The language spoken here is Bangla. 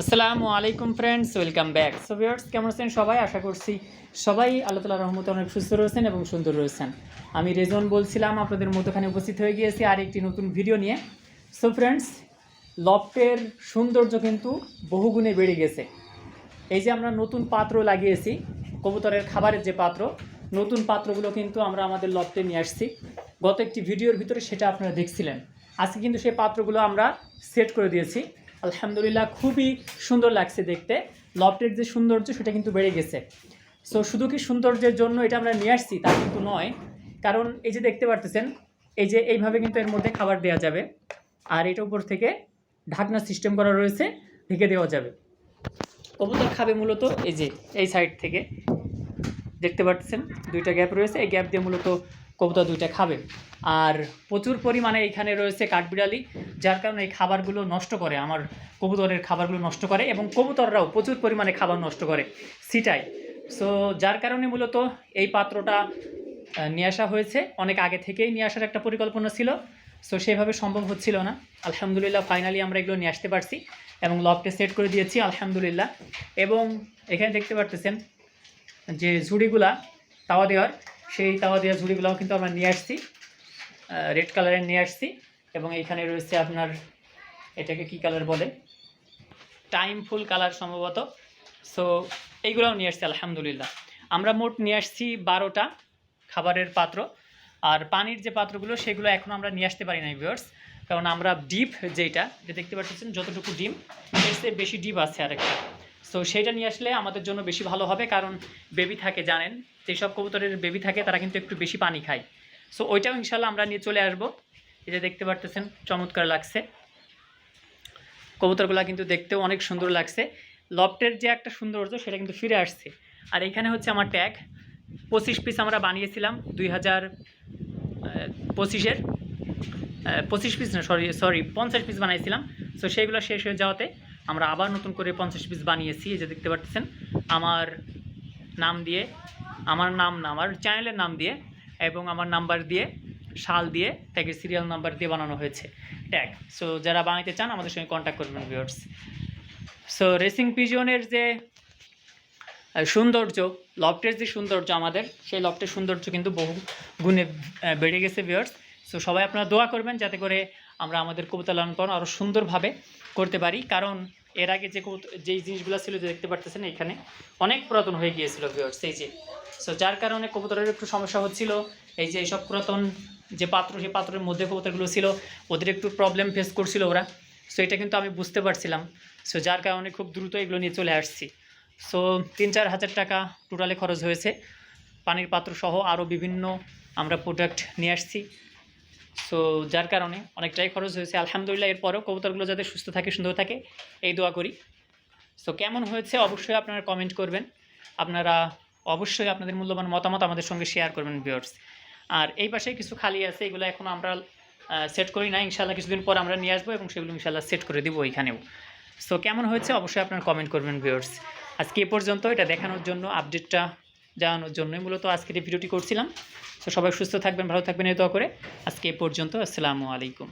আসসালামু আলাইকুম friends welcome back so viewers কেমন আছেন? সবাই আশা করছি সবাই আল্লাহ তালা রহমতে অনেক সুস্থ রয়েছেন এবং সুন্দর রয়েছেন। আমি রেজন বলছিলাম, আপনাদের মধ্যখানে উপস্থিত হয়ে গিয়েছি আর একটি নতুন ভিডিও নিয়ে। সো ফ্রেন্ডস লফটের সৌন্দর্য কিন্তু বহুগুণে বেড়ে গেছে। এই যে আমরা নতুন পাত্র লাগিয়েছি, কবুতরের খাবারের যে পাত্র, নতুন পাত্রগুলো কিন্তু আমরা আমাদের লফটে নিয়ে আসছি। গত একটি ভিডিওর ভিতরে সেটা আপনারা দেখছিলেন। আজকে কিন্তু সেই পাত্রগুলো আমরা সেট করে দিয়েছি। আলহামদুলিল্লাহ, খুবই সুন্দর লাগছে দেখতে। লফটের যে সৌন্দর্য, সেটা কিন্তু বেড়ে গেছে। সো শুধু কি সৌন্দর্যের জন্য এটা আমরা নিয়ে আসছি, তা কিন্তু নয়। কারণ এই যে দেখতে পারতেছেন, এই যে এইভাবে কিন্তু এর মধ্যে খাবার দেওয়া যাবে। আর এটা উপর থেকে ঢাকনা সিস্টেম করা রয়েছে, ঢেকে দেওয়া যাবে। কবুতর খাবে মূলত এই যে, এই সাইড থেকে। দেখতে পাচ্ছেন দুইটা গ্যাপ রয়েছে। এই গ্যাপ দিয়ে মূলত কবুতর দুইটা খাবে। আর প্রচুর পরিমাণে এখানে রয়েছে কাঠবিড়ালি, যার কারণে এই খাবারগুলো নষ্ট করে, আমার কবুতরের খাবারগুলো নষ্ট করে এবং কবুতররাও প্রচুর পরিমাণে খাবার নষ্ট করে সিটাই সো যার কারণে মূলত এই পাত্রটা নিয়ে আসা হয়েছে। অনেক আগে থেকেই নিয়ে আসার একটা পরিকল্পনা ছিল। সো সেভাবে সম্ভব হচ্ছিল না। আলহামদুলিল্লাহ ফাইনালি আমরা এগুলো নিয়ে আসতে পারছি এবং লকটে সেট করে দিয়েছি, আলহামদুলিল্লাহ। এবং এখানে দেখতে পারতেছেন যে ঝুড়িগুলা তাওয়া দেওয়ার সেই তাওয়া দেওয়ার ঝুড়িগুলাও কিন্তু আমরা নিয়ে আসছি রেড কালারের নিয়ে আসছি এবং এইখানে রয়েছে আপনার, এটাকে কি কালার বলে? টাইম ফুল কালার সম্ভবত। সো এইগুলোও নিয়ে আসছি, আলহামদুলিল্লাহ। আমরা মোট নিয়ে আসছি বারোটা খাবারের পাত্র। আর পানির যে পাত্রগুলো, সেগুলো এখনও আমরা নিয়ে আসতে পারি না ভিউয়ার্স কারণ আমরা ডিপ যেটা যে দেখতে পাচ্ছেন, যতটুকু ডিম, এর চেয়ে বেশি ডিপ আছে আরেকটা। সো সেটা নিয়ে আসলে আমাদের জন্য বেশি ভালো হবে, কারণ বেবি থাকে, জানেন? যেসব কবুতরের বেবি থাকে, তারা কিন্তু একটু বেশি পানি খায়। সো ওইটাও ইনশাল্লাহ আমরা নিয়ে চলে আসব। এই যে দেখতে পারতেছেন, চমৎকার লাগছে। কবুতরগুলো কিন্তু দেখতেও অনেক সুন্দর লাগছে। লফটের যে একটা সৌন্দর্য, সেটা কিন্তু ফিরে আসছে। আর এখানে হচ্ছে আমার ট্যাগ পঁচিশ পিস আমরা বানিয়েছিলাম দুই হাজার পঁচিশের। পঁচিশ পিস না সরি সরি পঞ্চাশ পিস বানিয়েছিলাম সো সেইগুলো শেষ হয়ে যাওয়াতে আমরা আবার নতুন করে পঞ্চাশ পিস বানিয়েছি, এই যে দেখতে পাচ্ছেন, আমার নাম দিয়ে, আমার নাম না, আমার চ্যানেলের নাম দিয়ে এবং আমার নাম্বার দিয়ে শাল দিয়ে ট্যাগের সিরিয়াল নাম্বার দিয়ে বানানো হয়েছে ট্যাগ সো যারা বানাইতে চান, আমাদের সঙ্গে কন্ট্যাক্ট করবেন ভিউয়ার্স সো রেসিং পিজনের যে সৌন্দর্য লফটের যে সৌন্দর্য আমাদের, সেই লফটের সৌন্দর্য কিন্তু বহু গুণে বেড়ে গেছে ভিউয়ার্স সো সবাই আপনারা দোয়া করবেন যাতে করে আমরা আমাদের কবিতা লালন পালন আরও সুন্দরভাবে করতে পারি। কারণ এর আগে যে যেই জিনিসগুলো ছিল যে দেখতে পারতেছেন এখানে, অনেক পুরাতন হয়ে গিয়েছিল ভিউয়ার্স এই যে। সো যার কারণে কবুতরের একটু সমস্যা হচ্ছিল। এই যে এইসব পুরাতন যে পাত্র, সেই পাত্রের মধ্যে কবুতরগুলো ছিল, ওদের একটু প্রবলেম ফেস করছিল ওরা। সো এটা কিন্তু আমি বুঝতে পারছিলাম। সো যার কারণে খুব দ্রুত এগুলো নিয়ে চলে আসছি। সো তিন চার হাজার টাকা টোটালে খরচ হয়েছে। পানির পাত্র সহ আরও বিভিন্ন আমরা প্রোডাক্ট নিয়ে আসছি। সো যার কারণে অনেকটাই খরচ হয়েছে। আলহামদুলিল্লাহ, এরপরেও কবুতরগুলো যাতে সুস্থ থাকে, সুন্দর থাকে, এই দোয়া করি। সো কেমন হয়েছে অবশ্যই আপনারা কমেন্ট করবেন। আপনারা অবশ্যই আপনাদের মূল্যবান মতামত আমাদের সঙ্গে শেয়ার করবেন ভিউয়ার্স আর এই পাশে কিছু খালি আছে, এগুলো এখন আমরা সেট করি না ইনশাল্লাহ কিছুদিন পর আমরা নিয়ে আসব এবং সেগুলো ইনশাল্লাহ সেট করে দিব ওইখানেও। সো কেমন হয়েছে অবশ্যই আপনারা কমেন্ট করবেন ভিউয়ার্স আজকে এ পর্যন্ত, এটা দেখানোর জন্য আপডেটটা জানানোর জন্যই মূলত আজকের এই ভিডিওটি করছিলাম। তো সবাই সুস্থ থাকবেন, ভালো থাকবেন, এই দোয়া করে। আজকে এ পর্যন্ত, আসসালামু আলাইকুম।